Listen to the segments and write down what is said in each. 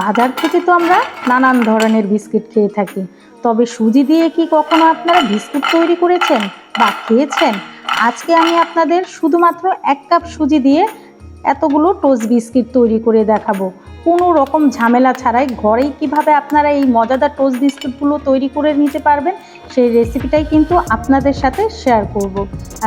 বাজার থেকে তো আমরা নানান ধরনের বিস্কিট খেয়ে থাকি। তবে সুজি দিয়ে কি কখনো আপনারা বিস্কুট তৈরি করেছেন বা খেয়েছেন? আজকে আমি আপনাদের শুধুমাত্র এক কাপ সুজি দিয়ে এতগুলো টোস্ট বিস্কিট তৈরি করে দেখাবো। কোনো রকম ঝামেলা ছাড়াই ঘরেই কীভাবে আপনারা এই মজাদার টোস্ট বিস্কুটগুলো তৈরি করে নিতে পারবেন, সেই রেসিপিটাই কিন্তু আপনাদের সাথে শেয়ার করব।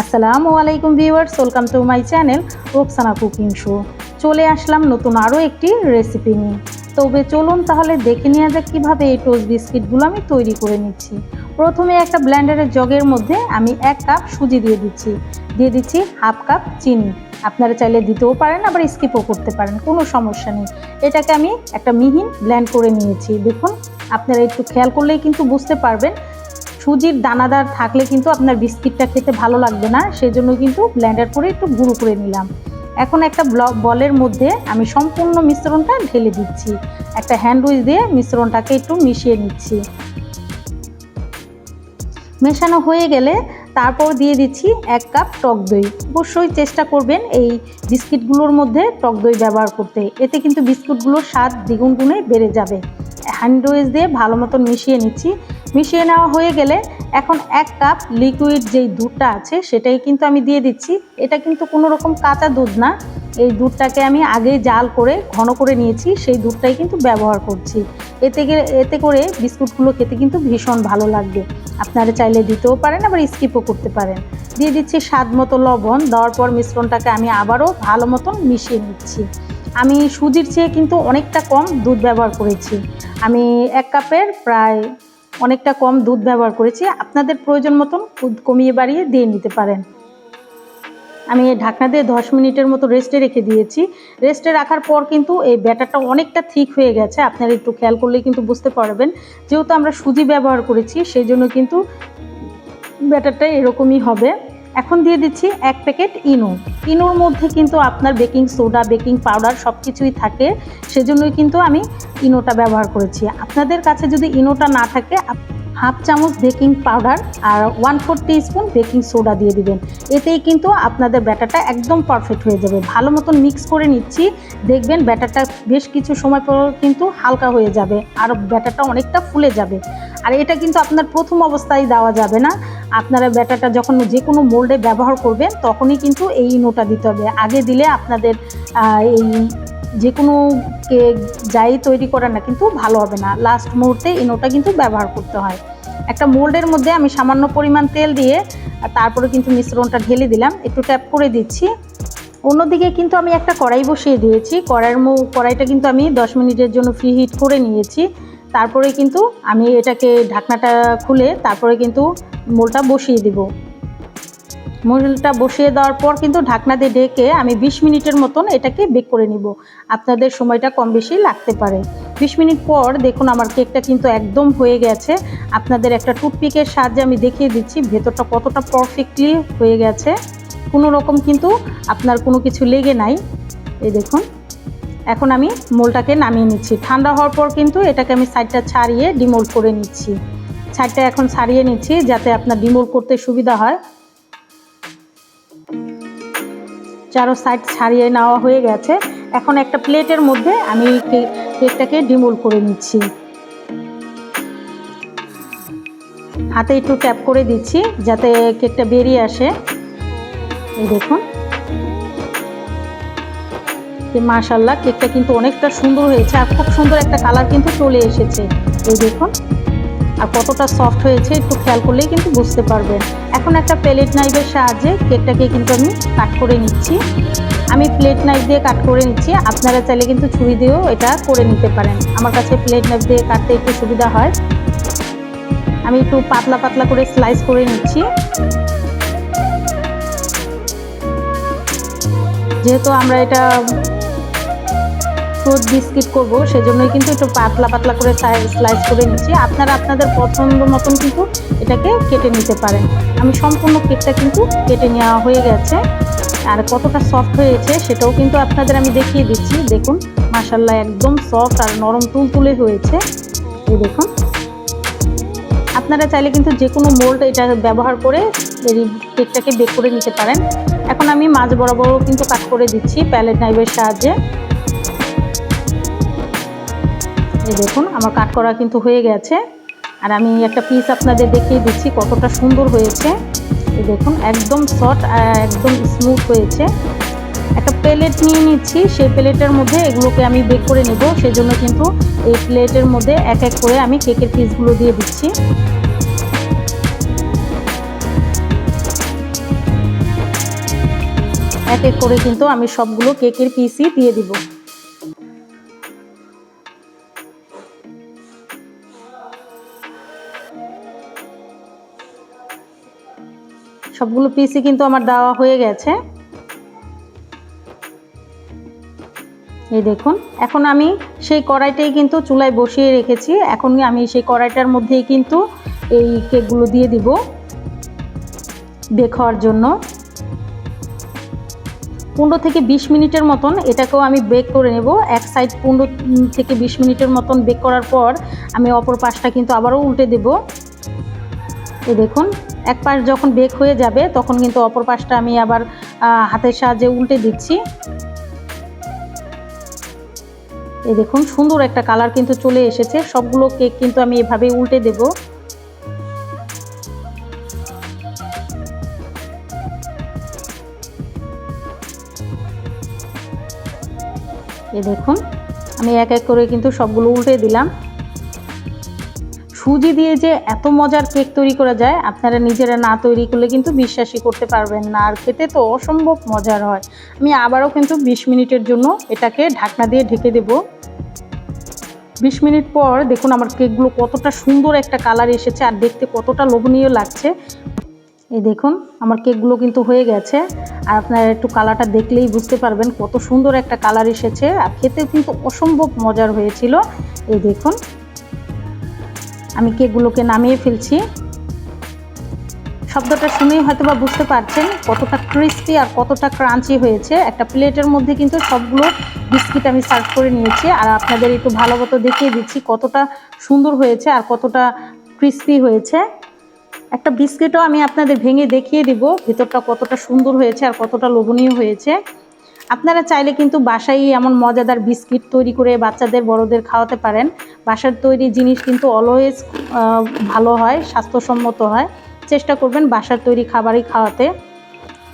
আসসালামু আলাইকুম viewers, welcome to my channel Roksana cooking show. চলে আসলাম নতুন আরও একটি রেসিপি নিয়ে। তবে চলুন তাহলে দেখে নেওয়া যাক কীভাবে এই টোস্ট বিস্কিটগুলো আমি তৈরি করে নিচ্ছি। প্রথমে একটা ব্ল্যান্ডারের জগের মধ্যে আমি এক কাপ সুজি দিয়ে দিচ্ছি। দিয়ে দিচ্ছি হাফ কাপ চিনি। আপনারা চাইলে দিতেও পারেন, আবার স্কিপও করতে পারেন, কোনো সমস্যা নেই। এটাকে আমি একটা মিহিন ব্ল্যান্ড করে নিয়েছি। দেখুন, আপনারা একটু খেয়াল করলেই কিন্তু বুঝতে পারবেন। সুজির দানাদার থাকলে কিন্তু আপনার বিস্কিটটা খেতে ভালো লাগবে না, সেজন্য কিন্তু ব্ল্যান্ডার করে একটু গুঁড়ো করে নিলাম। এখন একটা বলের মধ্যে আমি সম্পূর্ণ মিশ্রণটা ঢেলে দিচ্ছি। একটা হ্যান্ড উইচ দিয়ে মিশ্রণটাকে একটু মিশিয়ে নিচ্ছি। মেশানো হয়ে গেলে তারপর দিয়ে দিচ্ছি এক কাপ টক দই। অবশ্যই চেষ্টা করবেন এই বিস্কিটগুলোর মধ্যে টক দই ব্যবহার করতে। এতে কিন্তু বিস্কুটগুলোর স্বাদ দ্বিগুণ গুণে বেড়ে যাবে। হ্যান্ড উইচ দিয়ে ভালো মতন মিশিয়ে নিচ্ছি। মিশিয়ে নেওয়া হয়ে গেলে এখন এক কাপ লিকুইড যেই দুধটা আছে, সেটাই কিন্তু আমি দিয়ে দিচ্ছি। এটা কিন্তু কোনো রকম কাঁচা দুধ না। এই দুধটাকে আমি আগে জাল করে, ঘন করে নিয়েছি, সেই দুধটাই কিন্তু ব্যবহার করছি। এতে এতে করে বিস্কুটগুলো খেতে কিন্তু ভীষণ ভালো লাগবে। আপনারা চাইলে দিতেও পারেন, আবার স্কিপও করতে পারেন। দিয়ে দিচ্ছি স্বাদ মতো লবণ। দেওয়ার পর মিশ্রণটাকে আমি আবারও ভালো মতন মিশিয়ে নিচ্ছি। আমি সুজির চেয়ে কিন্তু অনেকটা কম দুধ ব্যবহার করেছি। আমি এক কাপের প্রায় অনেকটা কম দুধ ব্যবহার করেছি। আপনাদের প্রয়োজন মতন দুধ কমিয়ে বাড়িয়ে দিয়ে নিতে পারেন। আমি এই ঢাকনা দিয়ে দশ মিনিটের মতো রেস্টে রেখে দিয়েছি। রেস্টে রাখার পর কিন্তু এই ব্যাটারটা অনেকটা থিক হয়ে গেছে। আপনারা একটু খেয়াল করলেই কিন্তু বুঝতে পারবেন। যেহেতু আমরা সুজি ব্যবহার করেছি, সেই জন্য কিন্তু ব্যাটারটা এরকমই হবে। এখন দিয়ে দিচ্ছি এক প্যাকেট ইনো। ইনোর মধ্যে কিন্তু আপনার বেকিং সোডা, বেকিং পাউডার সব কিছুই থাকে। সেজন্যই কিন্তু আমি ইনোটা ব্যবহার করেছি। আপনাদের কাছে যদি ইনোটা না থাকে হাফ চামচ বেকিং পাউডার আর one four spoon baking soda দিয়ে দিবেন। এতেই কিন্তু আপনাদের ব্যাটারটা একদম পারফেক্ট হয়ে যাবে। ভালো মতন মিক্স করে নিচ্ছি। দেখবেন ব্যাটারটা বেশ কিছু সময় পর কিন্তু হালকা হয়ে যাবে। আর ব্যাটারটা অনেকটা ফুলে যাবে। আর এটা কিন্তু আপনার প্রথম অবস্থায় দেওয়া যাবে না। আপনারা ব্যাটারটা যখন যে কোনো মোল্ডে ব্যবহার করবেন, তখনই কিন্তু এই ইনোটা দিতে হবে। আগে দিলে আপনাদের এই যে কোনো কেক যাই তৈরি করেন না কিন্তু ভালো হবে না। লাস্ট মুহূর্তে ইনোটা কিন্তু ব্যবহার করতে হয়। একটা মোল্ডের মধ্যে আমি সামান্য পরিমাণ তেল দিয়ে, তারপরে কিন্তু মিশ্রণটা ঢেলে দিলাম। একটু ট্যাপ করে দিচ্ছি। অন্যদিকে কিন্তু আমি একটা কড়াই বসিয়ে দিয়েছি। কড়াইয়ের মো, কড়াইটা কিন্তু আমি দশ মিনিটের জন্য ফ্রি হিট করে নিয়েছি। তারপরে কিন্তু আমি এটাকে ঢাকনাটা খুলে, তারপরে কিন্তু মোলটা বসিয়ে দিব। মোলটা বসিয়ে দেওয়ার পর কিন্তু ঢাকনা দিয়ে ঢেকে আমি ২০ মিনিটের মতন এটাকে বেক করে নিব। আপনাদের সময়টা কম বেশি লাগতে পারে। ২০ মিনিট পর দেখুন আমার কেকটা কিন্তু একদম হয়ে গেছে। আপনাদের একটা টুথপিকের সাহায্যে আমি দেখিয়ে দিচ্ছি, ভেতরটা কতটা পারফেক্টলি হয়ে গেছে। কোনো রকম কিন্তু আপনার কোনো কিছু লেগে নাই। এই দেখুন। এখন আমি মোলটাকে নামিয়ে নিচ্ছি। ঠান্ডা হওয়ার পর কিন্তু এটাকে আমি সাইডটা ছাড়িয়ে ডিমোল্ড করে নিচ্ছি। সাইডটা এখন ছাড়িয়ে নিচ্ছি যাতে আপনার ডিমোল্ড করতে সুবিধা হয়। চারো সাইড ছাড়িয়ে নেওয়া হয়ে গেছে। এখন একটা প্লেটের মধ্যে আমি কেকটাকে ডিমোল্ড করে নিচ্ছি। হাতে একটু ট্যাপ করে দিচ্ছি যাতে কেকটা বেরিয়ে আসে। এই দেখুন। মাশাল্লাহ কেকটা কিন্তু অনেকটা সুন্দর হয়েছে আর খুব সুন্দর একটা কালার কিন্তু চলে এসেছে। এই দেখুন। আর কতটা সফট হয়েছে একটু খেয়াল করলেই কিন্তু বুঝতে পারবেন এখন একটা প্লেট নাইফের সাহায্যে কেকটাকে কিন্তু আমি কাট করে নিচ্ছি। আমি প্লেট নাইফ দিয়ে কাট করে নিচ্ছি। আপনারা চাইলে কিন্তু ছুরি দিয়েও এটা করে নিতে পারেন। আমার কাছে প্লেট নাইফ দিয়ে কাটতে একটু সুবিধা হয়। আমি একটু পাতলা পাতলা করে স্লাইস করে নিচ্ছি। যেহেতু আমরা এটা ফ্রুট বিস্কিট করব, সেজন্যই কিন্তু একটু পাতলা পাতলা করে স্লাইস করে নিচ্ছি। আপনারা আপনাদের পছন্দ মতন কিন্তু এটাকে কেটে নিতে পারেন। আমি সম্পূর্ণ কেকটা কিন্তু কেটে নেওয়া হয়ে গেছে। আর কতটা সফট হয়েছে সেটাও কিন্তু আপনাদের আমি দেখিয়ে দিচ্ছি। দেখুন মাসাল্লাহ একদম সফট আর নরম তুলতুলে হয়েছে। এই দেখুন। আপনারা চাইলে কিন্তু যে কোনো মোল্ড এটা ব্যবহার করে এই কেকটাকে বেক করে নিতে পারেন। এখন আমি মাছ বরাবরও কিন্তু কাট করে দিচ্ছি প্যালেট নাইভের সাহায্যে। এই দেখুন, আমার কাট করা কিন্তু হয়ে গেছে। আর আমি একটা পিস আপনাদের দেখিয়ে দিচ্ছি কতটা সুন্দর হয়েছে। এই দেখুন, একদম সফট একদম স্মুথ হয়েছে। একটা প্লেট নিয়ে নিচ্ছি, সেই প্লেটের মধ্যে এগুলোকে আমি বেক করে নেব। সেজন্য কিন্তু এই প্লেটের মধ্যে এক এক করে আমি কেকের পিসগুলো দিয়ে দিচ্ছি। এক এক করে কিন্তু আমি সবগুলো কেকের পিসই দিয়ে দিব। সবগুলো পিসই কিন্তু আমার দেওয়া হয়ে গেছে। এই দেখুন, এখন আমি সেই কড়াইটাই কিন্তু চুলায় বসিয়ে রেখেছি। এখন আমি সেই কড়াইটার মধ্যেই কিন্তু এই কেকগুলো দিয়ে দিব বেক হওয়ার জন্য। পনেরো থেকে বিশ মিনিটের মতন এটাকেও আমি বেক করে নেব। এক সাইড পনেরো থেকে বিশ মিনিটের মতন বেক করার পর আমি অপর পাশটা কিন্তু আবারও উল্টে দেব। এই দেখুন এক পাশ যখন বেক হয়ে যাবে, তখন কিন্তু অপর পাশটা আমি আবার হাতের সাহায্যে উল্টে দিচ্ছি। এই দেখুন, সুন্দর একটা কালার কিন্তু চলে এসেছে। সবগুলো কেক কিন্তু আমি এভাবেই উল্টে দেব। এই দেখুন, আমি এক এক করে কিন্তু সবগুলো উল্টে দিলাম। সুজি দিয়ে যে এত মজার কেক তৈরি করা যায়, আপনারা নিজেরা না তৈরি করলে কিন্তু বিশ্বাসই করতে পারবেন না, আর খেতে তো অসম্ভব মজার হয়। আমি আবারও কিন্তু বিশ মিনিটের জন্য এটাকে ঢাকনা দিয়ে ঢেকে দেব। বিশ মিনিট পর দেখুন আমার কেকগুলো কতটা সুন্দর একটা কালার এসেছে আর দেখতে কতটা লোভনীয় লাগছে। এই দেখুন, আমার কেকগুলো কিন্তু হয়ে গেছে। আর আপনারা একটু কালারটা দেখলেই বুঝতে পারবেন কত সুন্দর একটা কালার এসেছে। আর খেতে কিন্তু অসম্ভব মজার হয়েছিল। এই দেখুন আমি কেকগুলোকে নামিয়ে ফেলছি? শব্দটা শুনেই হয়তো বা বুঝতে পারছেন কতটা ক্রিস্পি আর কতটা ক্রাঞ্চি হয়েছে। একটা প্লেটের মধ্যে কিন্তু সবগুলো বিস্কিট আমি সার্ভ করে নিয়েছি আর আপনাদের একটু ভালো মতো দেখিয়ে দিচ্ছি কতটা সুন্দর হয়েছে আর কতটা ক্রিস্পি হয়েছে। একটা বিস্কিটও আমি আপনাদের ভেঙে দেখিয়ে দিব ভেতরটা কতটা সুন্দর হয়েছে আর কতটা লোভনীয় হয়েছে। আপনারা চাইলে কিন্তু বাসায় এমন মজাদার বিস্কিট তৈরি করে বাচ্চাদের, বড়দের খাওয়াতে পারেন। বাসার তৈরি জিনিস কিন্তু অলওয়েজ ভালো হয়, স্বাস্থ্যসম্মত হয়। চেষ্টা করবেন বাসার তৈরি খাবারই খাওয়াতে।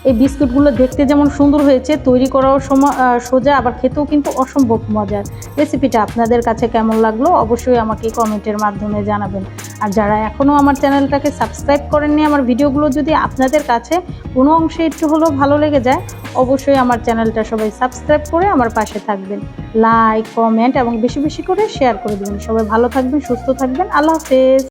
এই বিস্কুটগুলো দেখতে যেমন সুন্দর হয়েছে, তৈরি করাও সময় সোজা, আবার খেতেও কিন্তু অসম্ভব মজার। রেসিপিটা আপনাদের কাছে কেমন লাগল অবশ্যই আমাকে কমেন্টের মাধ্যমে জানাবেন। আর যারা এখনও আমার চ্যানেলটাকে সাবস্ক্রাইব করেননি, আমার ভিডিওগুলো যদি আপনাদের কাছে কোনো অংশে একটু হলেও ভালো লেগে যায়, অবশ্যই আমার চ্যানেলটা সবাই সাবস্ক্রাইব করে আমার পাশে থাকবেন। লাইক, কমেন্ট এবং বেশি বেশি করে শেয়ার করে দেবেন। সবাই ভালো থাকবেন, সুস্থ থাকবেন। আল্লাহ হাফেজ।